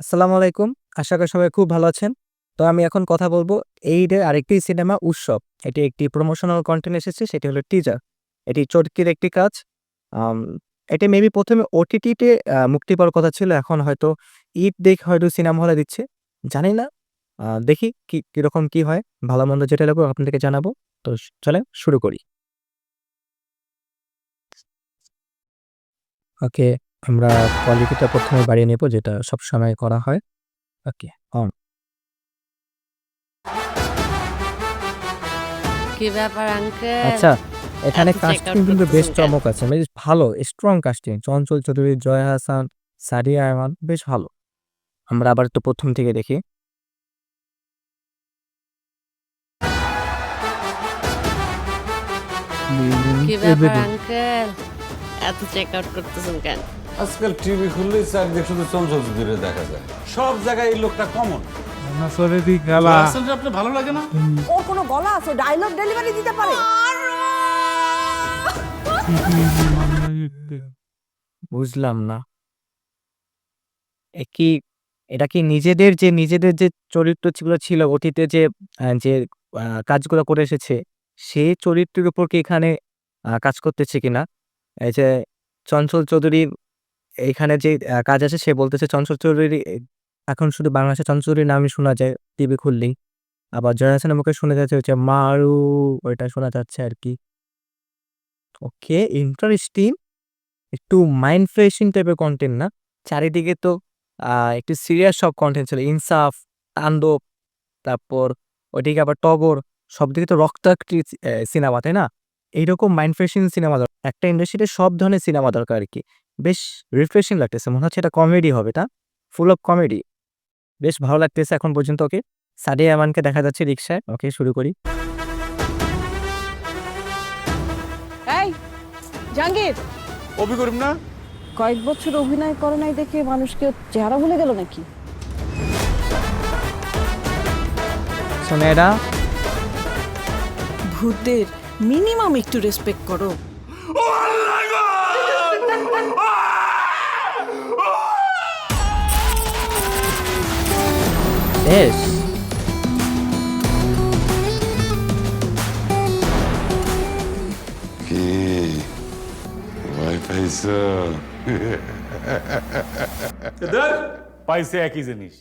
আসসালামু আলাইকুম। আশা করি সবাই খুব ভালো আছেন। তো আমি এখন কথা বলব ঈদের আরেকটি সিনেমা 'উৎসব'। এটি একটি প্রমোশনাল কনটেন্ট এসেছে সেটি হলো টিজার। এটি চটকির একটি কাজ। এটি মেবি প্রথমে ওটিটিতে মুক্তি পাওয়ার কথা ছিল। এখন হয়তো ঈদ দেখে হয়তো সিনেমা হলে দিচ্ছে। জানি না। দেখি কি কীরকম কি হয়। ভালো-মন্দ যেটা লাগবে আপনাদেরকে জানাব। তো স চলেন শুরু করি। ওকে, আমরা কোয়ালিটিটা ১ম এ বাড়িয়ে নেব যেটা সবসময় করা হয়। Okay, on. কি ব্যাপার আঙ্কেল? আচ্ছা, এখানে কাস্টিং কিন্তু বেশ চমক আছে। বেশ ভালো স্ট্রং কাস্টিং। চঞ্চল চৌধুরী, জয়া হাসান, সাদিয়া আরমান বেশ ভালো। আমরা আবার তো প্রথম থেকে দেখি। কি ব্যাপার আঙ্কেল? এত চেক আউট করতেছেন কেন? আজকাল টিভি খুললেই চারদিকে শুধু চঞ্চল চৌধুরী দেখা যায়। সব জায়গায় এই লোকটা কমন আপনার ভালো লাগে না? ওর কোনো গলা আছে? ডায়লগ ডেলিভারি দিতে পারে? বুঝলাম না। কি এটা কি নিজেদের যে নিজেদের যে চরিত্রগুলো ছিল অতীতে যে যে কাজগুলো করে এসেছে, সেই চরিত্রের উপর কি এখানে কাজ করতেছে কিনা? এই যে চঞ্চল চৌধুরীর এইখানে যে কাজ আছে সে বলতেছে চঞ্চল চৌধুরী এখন শুধু বাংলাদেশে চঞ্চল চৌধুরীর নামই শোনা যায় টিভি খুললেই। আবার জয়া হাসানের মুখে শোনা যাচ্ছে হচ্ছে মারু ওইটা শোনা যাচ্ছে আর কি ওকে, ইন্টারেস্টিং। একটু মাইন্ড ফ্রেশিং টাইপের কনটেন্ট না? চারিদিকে তো একটু সিরিয়াস সব কন্টেন্ট ছিল। ইনসাফ, তাণ্ডব, তারপর ওইদিকে আবার টগর। সবদিকে তো রক্তাক্তি সিনেমা, তাই না? এইরকম মাইন্ড ফ্রেশিং সিনেমা দর একটা ইন্ডাস্ট্রিতে সব ধরনের সিনেমা দরকার আরকি। বেশ রিফ্রেশিং লাগতেছে। মনে হচ্ছে এটা কমেডি হবে, না? Full of comedy. বেশ ভালো লাগতেছে এখন পর্যন্ত ওকে। সাদিয়া আরমানকে দেখা যাচ্ছে রিক্সায় ওকে, শুরু করি। এই জাহাঙ্গীর অভি করিম না কয়েক বছর অভিনয় করে নাই দেখে মানুষকে চেহারা ভুলে গেল নাকি সোনেরা ভূতদের মিনিমাম একটু রেসপেক্ট করো বেশ। কি ভয় পাইছ পাইছে একই জিনিস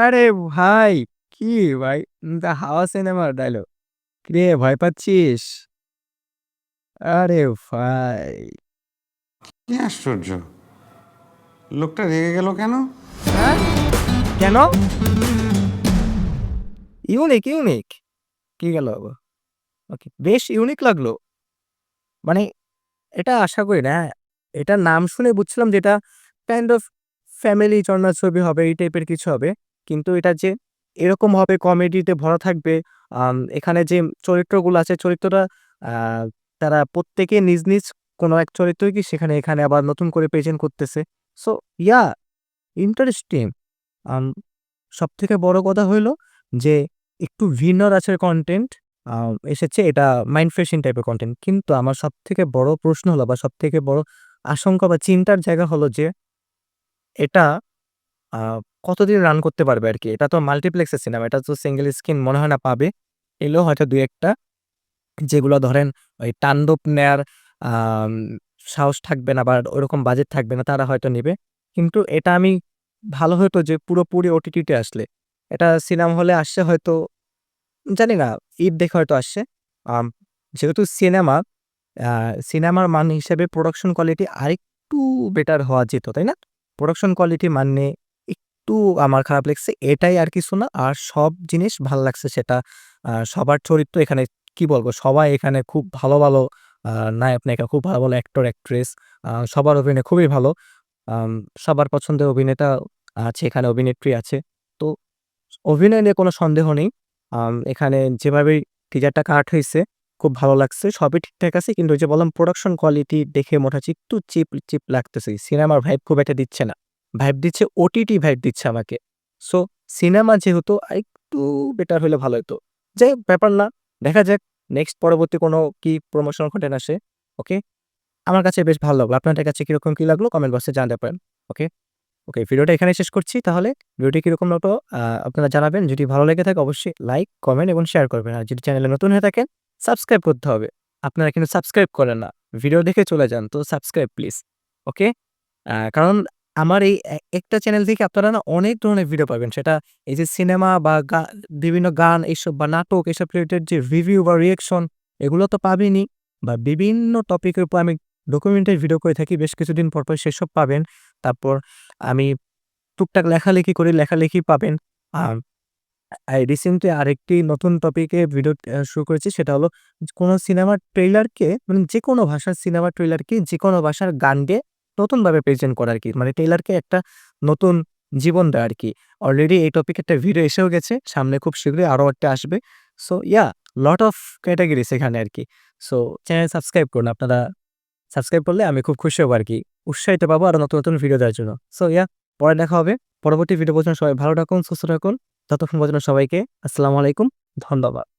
আরে ভাই! কি ভাই? দ্য হাওয়া সিনেমার ডায়লগ। কিরে ভয় পাচ্ছিস? আরে ভাই! কি আশ্চর্য লোকটা রেগে গেল কেন? কেন? Unique, unique. কি গেল ওকে, বেশ ইউনিক লাগল। মানে এটা আশা করি না। এটার নাম শুনে বুঝছিলাম যে এটা কাইন্ড অফ ফ্যামিলি জনরার ছবি হবে, এই টাইপের কিছু হবে। কিন্তু এটা যে এরকম হবে কমেডিতে ভরা থাকবে। এখানে যে চরিত্রগুলো আছে চরিত্রটা তারা প্রত্যেকে নিজ, নিজ কোনো এক চরিত্রই কি সেখানে এখানে আবার নতুন করে প্রেজেন্ট করতেছে। So yeah interesting. সব থেকে বড় কথা হইল যে, একটু ভিন্ন ধাঁচের কন্টেন্ট এসেছে এটা মাইন্ড ফ্রেশিং টাইপের কন্টেন্ট কিন্তু আমার সব থেকে বড় প্রশ্ন হলো বা সব থেকে বড় আশঙ্কা বা চিন্তার জায়গা হলো যে, এটা কতদিন রান করতে পারবে আর কি এটা তো মাল্টিপ্লেক্সের সিনেমা। এটা তো সিঙ্গেল স্ক্রিন মনে হয় না পাবে। এলেও হয়তো দু একটা যেগুলো ধরেন ওই তাণ্ডব নেয়ার সাহস থাকবে না বা ওরকম বাজেট থাকবে না, তারা হয়তো নিবে। কিন্তু এটা আমি ভালো হতো যে পুরোপুরি ওটিটিতে আসলে। এটা সিনেমা হলে আসছে হয়তো জানি না ঈদ দেখে হয়তো আসছে। যেহেতু সিনেমা, সিনেমার মান হিসেবে প্রোডাকশন কোয়ালিটি আরেকটু বেটার হওয়া যেত, তাই না? প্রোডাকশন কোয়ালিটি মানে একটু আমার খারাপ লাগছে। এটাই আর কিছু না। আর সব জিনিস ভালো লাগছে সেটা সবার চরিত্র এখানে কি বলব? সবাই এখানে খুব ভালো, ভালো নায়ক-নায়িকা, খুব ভালো, ভালো অ্যাক্টর, অ্যাক্ট্রেস। সবার অভিনয় খুবই ভালো। সবার পছন্দের অভিনেতা আছে এখানে, অভিনেত্রী আছে। তো অভিনয় নিয়ে কোনো সন্দেহ নেই। এখানে যেভাবে টিজারটা কাট হইছে খুব ভালো লাগছে। সবই ঠিকঠাক আছে। কিন্তু ওই যে বললাম প্রোডাকশন কোয়ালিটি দেখে মনে হচ্ছে একটু চিপ, চিপ লাগতেছে। সিনেমার ভাইব খুব একটা দিচ্ছে না। ভাইব দিচ্ছে ওটিটি ভাইব দিচ্ছে আমাকে। সো সিনেমা যেহেতু আরেকটু বেটার হইলে ভালো হতো। যাই ব্যাপার না। দেখা যাক নেক্সট পরবর্তী কোনো কি প্রমোশনাল কনটেন্ট আসে। ওকে? আমার কাছে বেশ ভালো লাগল। আপনাদের কাছে কীরকম কি লাগল কমেন্ট বক্সে জানাতে পারেন। ওকে ওকে ভিডিওটা এখানে শেষ করছি। তাহলে ভিডিওটি কীরকম লাগল আপনারা জানাবেন। যদি ভালো লেগে থাকে অবশ্যই লাইক কমেন্ট এবং শেয়ার করবেন। আর যদি চ্যানেলে নতুন হয়ে থাকেন সাবস্ক্রাইব করতে হবে। আপনারা কিন্তু সাবস্ক্রাইব করেন না। ভিডিও দেখে চলে যান, তো সাবস্ক্রাইব প্লিজ ওকে কারণ আমার এই একটা চ্যানেল থেকে আপনারা না অনেক ধরনের ভিডিও পাবেন। সেটা এই যে সিনেমা বা বিভিন্ন গান এইসব বা নাটক, এইসব রিলেটেড যে রিভিউ বা রিয়েকশন এগুলো তো পাবেনই। বা বিভিন্ন টপিকের উপর আমি ডকুমেন্টারি ভিডিও করে থাকি, বেশ কিছুদিন পর পর সেসব পাবেন। তারপর আমি টুকটাক লেখালেখি করে, লেখালেখি পাবেন। আর রিসেন্টলি আরেকটি নতুন টপিকে ভিডিও শুরু করেছি, সেটা হলো কোনো সিনেমার ট্রেলারকে মানে যে কোনো ভাষার সিনেমার ট্রেলারকে যে কোনো ভাষার গানকে নতুনভাবে প্রেজেন্ট করা আর কি। মানে ট্রেলারকে একটা নতুন জীবন দেয় আর কি। অলরেডি এই টপিকে একটা ভিডিও এসেও গেছে, সামনে খুব শীঘ্রই আরও একটা আসবে। So yeah lot of categories এখানে আর কি। সো চ্যানেল সাবস্ক্রাইব করুন আপনারা। সাবস্ক্রাইব করলে আমি খুব খুশি হব আর কি উৎসাহিত পাবো আর নতুন নতুন ভিডিও দেওয়ার জন্য। সো ইয়া পরে দেখা হবে। পরবর্তী ভিডিও পর্যন্ত সবাই ভালো থাকুন, সুস্থ থাকুন। ততক্ষণ পর্যন্ত সবাইকে আসসালামু আলাইকুম। ধন্যবাদ।